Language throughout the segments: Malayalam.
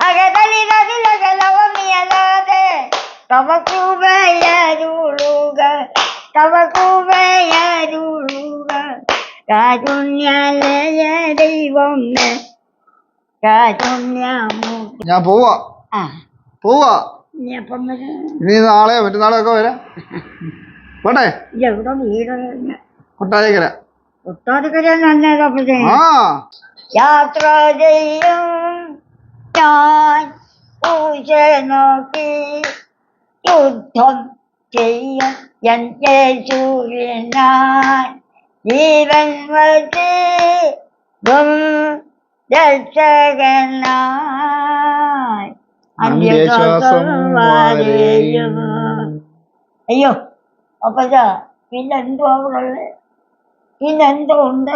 അകതലിതതിലകലവമിയലാതെ തവ കൃപയരുളുക തവ കൃപയരുളുക കാരുണ്യാലയ ദൈവമേ കാരുണ്യമു ഞാൻ പോവാ. ആ. പോവാ. ഇനി അപ്പം വരാം. ഇനി നാളെയോ മറ്റന്നാളോ ഒക്കെ വരാം. പോട്ടെ? വീട്? കൊട്ടാരക്കര. ആ. യാത്ര ചെയ്യും ഞാൻ പൂജ നോക്കി യുദ്ധം ചെയ്യും എൻ യേശുവിനാൻ ജീവൻ വച്ച് രക്ഷകനായി അന്ത്യശ്വാസം വരെയും. അയ്യോ അപ്പൊ ഇതാ പിന്നെന്തോ അവിടെ ഉള്ളത് പിന്നെന്തോ ഉണ്ട്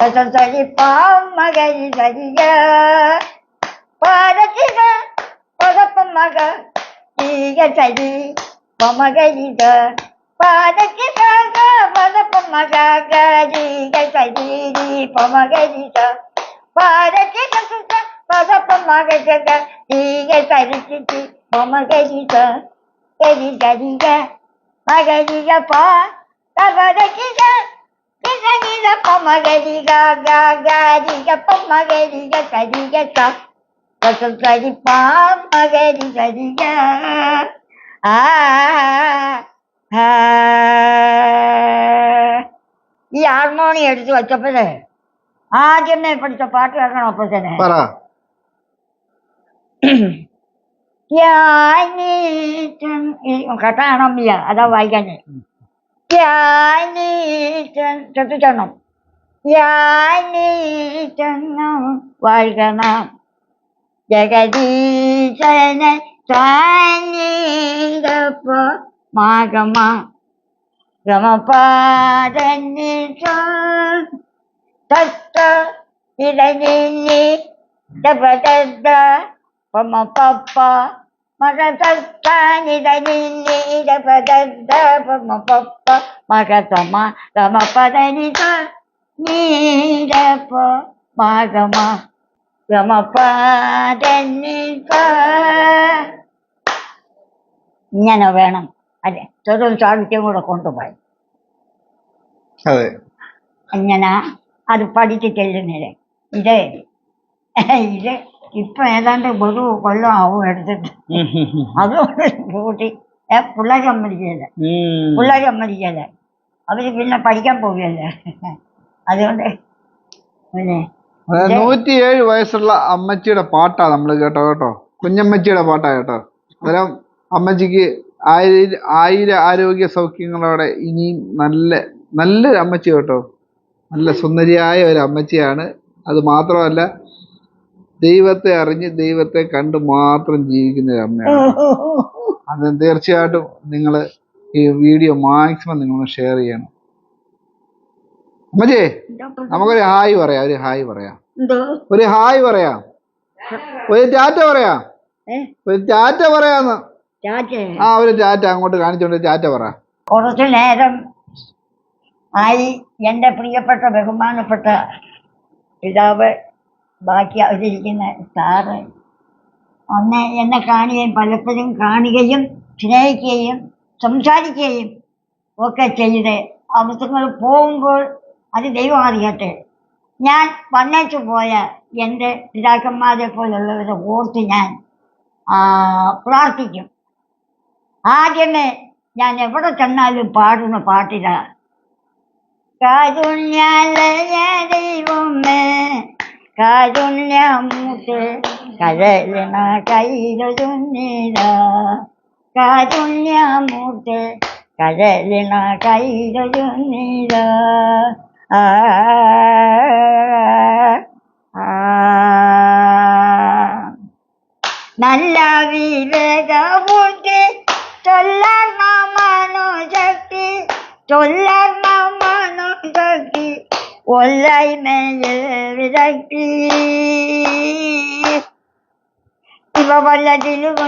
സ പ ഗ പ മ ഗ ഗ ഗ രി ഗ സരി തി തി പ മ ഗരി ഗ ഗരി ഗരി ഗ മ ഗരി ഗ പ ഗ ഗ ര തി ഗ ഗ സരി ഗ പ മ ഗരി ഗ ഗ ഗ രി ഗ പ മ ഗരി ഗ സരി ഗ സ സ സ സരി പ മ ഗരി സരി ഗ ആ ആ. ഈ ഹാർമോണി എടുത്ത് വെച്ചപ്പോഴേ ആദ്യമേ പഠിച്ച പാട്ട് കേൾക്കണം അപ്പൊ തന്നെ. പറ. കട്ടാണമ്മിയ അതാ വായിക്കാന് ശ്രദ്ധിച്ചോണം. யானீட்டனும் வாழ்கனாம் ஜெகதீசனை தானீங்கப்போ மாகமா ரமபாதனிஷா தத்த இடனில்லி தபதத்த பம பப்பா மக தத்த நிடனில்லி தபதத்த பம பப்பா மக தமா ரமபதனிஷா മാഗമ ഗമപാദനിത ഇങ്ങനെ വേണം. അല്ലെ? ചെറു സാഹിത്യം കൂടെ കൊണ്ടുപോയി. അതെ. ഇങ്ങനെ അത് പഠിച്ച് ചെല്ലുന്നില്ലേ ഇത്. ഇത് ഇപ്പൊ ഏതാണ്ട് ഒരു കൊല്ലം ആവും എടുത്തിട്ട്. അതുകൊണ്ട് കൂട്ടി പിള്ളേർ സമ്മതിക്കല്ലേ. പിള്ളേർ സമ്മതിക്കല്ലേ? അവർ പിന്നെ പഠിക്കാൻ പോവുകയല്ലേ? അതുകൊണ്ട്. പിന്നെ നൂറ്റിയേഴ് വയസ്സുള്ള അമ്മച്ചിയുടെ പാട്ടാ നമ്മൾ കേട്ടോ കേട്ടോ? കുഞ്ഞമ്മച്ചിയുടെ പാട്ടാ കേട്ടോ. അന്നേരം അമ്മച്ചിക്ക് ആയിരം ആയിരം ആരോഗ്യ സൗഖ്യങ്ങളോടെ ഇനിയും നല്ല നല്ലൊരു അമ്മച്ചി കേട്ടോ. നല്ല സുന്ദരിയായ ഒരു അമ്മച്ചിയാണ്. അത് മാത്രമല്ല ദൈവത്തെ അറിഞ്ഞ് ദൈവത്തെ കണ്ട് മാത്രം ജീവിക്കുന്ന ഒരു അമ്മയാണ്. അത് തീർച്ചയായിട്ടും നിങ്ങൾ ഈ വീഡിയോ മാക്സിമം നിങ്ങൾ ഷെയർ ചെയ്യണം. അമ്മച്ചേ നമുക്കൊരു ഹായ് പറയാം ഒരു ഹായ് പറയാം. ഒരു ഹായ് പറയാം. ഒരു ടാറ്റ പറയാം. ഒരു ടാറ്റ പറയാന്ന്. ആ ഒരു ടാറ്റ അങ്ങോട്ട് കാണിച്ചോണ്ട് ടാറ്റ പറ. കുറച്ചു നേരം ആയി എന്റെ പ്രിയപ്പെട്ട ബഹുമാനപ്പെട്ട പിതാവ് ബാക്കി അവതരിക്കുന്ന സാറ് അന്ന് എന്നെ കാണുകയും പലപ്പോഴും കാണുകയും സ്നേഹിക്കുകയും സംസാരിക്കുകയും ഒക്കെ ചെയ്ത് അവസരങ്ങൾ പോകുമ്പോൾ അത് ദൈവം അറിയട്ടെ. ഞാൻ വന്നേച്ചു പോയ എന്റെ പിതാക്കന്മാരെ പോലുള്ളവരെ ഓർത്ത് ഞാൻ പ്രാർത്ഥിക്കും. ആദ്യമേ ഞാൻ എവിടെ ചെന്നാലും പാടുന്ന പാട്ടില. കാരുണ്യാലയ ദൈവമേ കാരുണ്യമൂത്ത് കരളിന കൈരൊരുന്നില കാരുണ്യമൂത്ത് കരളിന കൈരൊരുന്നില நல்ல விவேக புத்தி சொல்லார் மனோ சக்தி சொல்லார் மனோ சக்தி ஒல்லை மேல் சக்தி இவ்வல்லதிலும்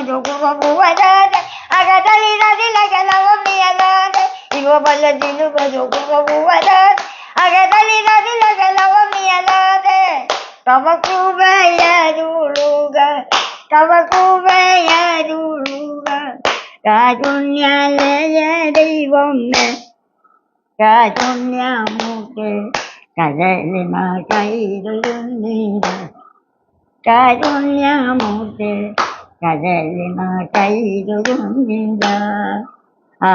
அகதலிததில் அகலவும் இவ வல்லதிலும் വല്ലതിലും ഒരു കുറവ് വരാതെ അകതളിതതിലകലവമിയലാതെ തവ കുവയരുളുക തവ കുവയരുളുക കാരുണ്യാലയ ദൈവമേ കാരുണ്യമൂട്ട് കരളിന കൈരുന്നീര കാരുണ്യമൂട്ട് കരളിന കൈരുന്നീര ആ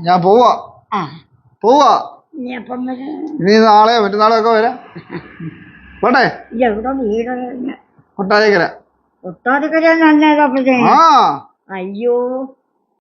ഞാൻ പോവാ. പോവാ. ഇനി അപ്പം വരാം. ഇനി നാളെ മറ്റന്നാളെ ഒക്കെ വരാം. പോട്ടെ? വീട് കൊട്ടാരക്കര. ഒട്ടാതിക്കര ആ. അയ്യോ.